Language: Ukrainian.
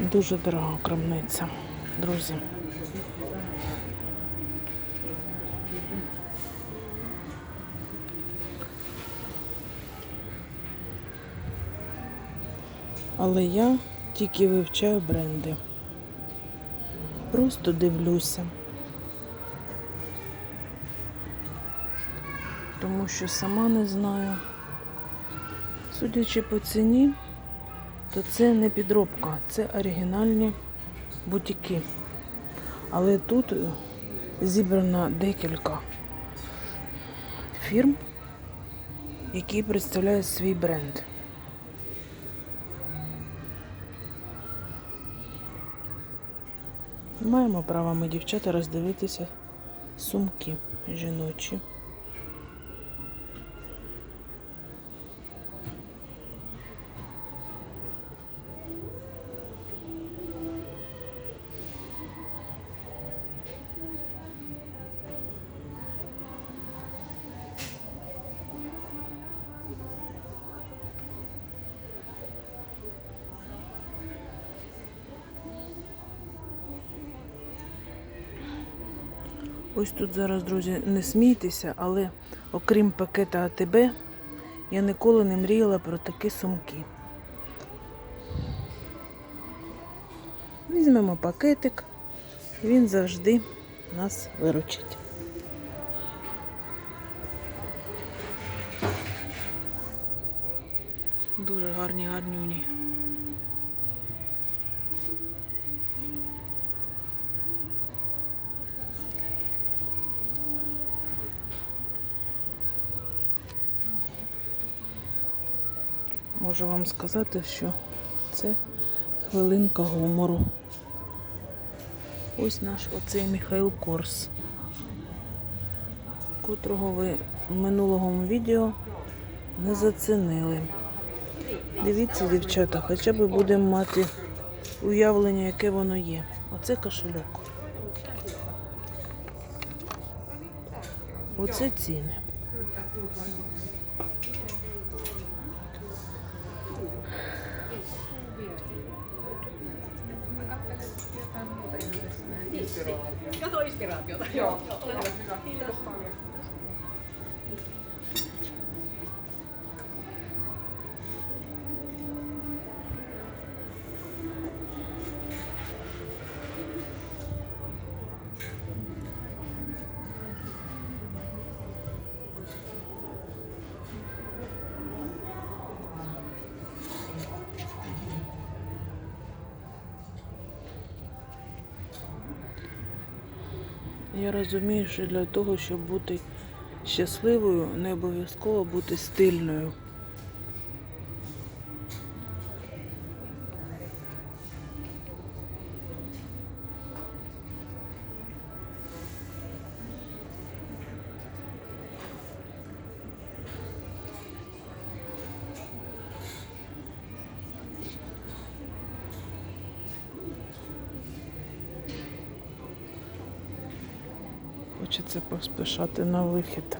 Дуже дорога крамниця, друзі. Але я тільки вивчаю бренди. Просто дивлюся. Тому що сама не знаю. Судячи по ціні, то це не підробка, це оригінальні бутіки. Але тут зібрано декілька фірм, які представляють свій бренд. Маємо право ми, дівчата, роздивитися сумки жіночі. Ось тут зараз, друзі, не смійтеся, але окрім пакета АТБ, я ніколи не мріяла про такі сумки. Візьмемо пакетик, він завжди нас виручить. Дуже гарні гарнюні. Можу вам сказати, що це хвилинка гумору. Ось наш оцей Михайло Корс, котрого ви в минулому відео не зацінили. Дивіться, дівчата, хоча б будемо мати уявлення, яке воно є. Оце кошельок. Оце ціни. Kato inspiraatiota. Joo. Kiitos paljon. Я розумію, що для того, щоб бути щасливою, не обов'язково бути стильною. Хочеться поспішати на вихід.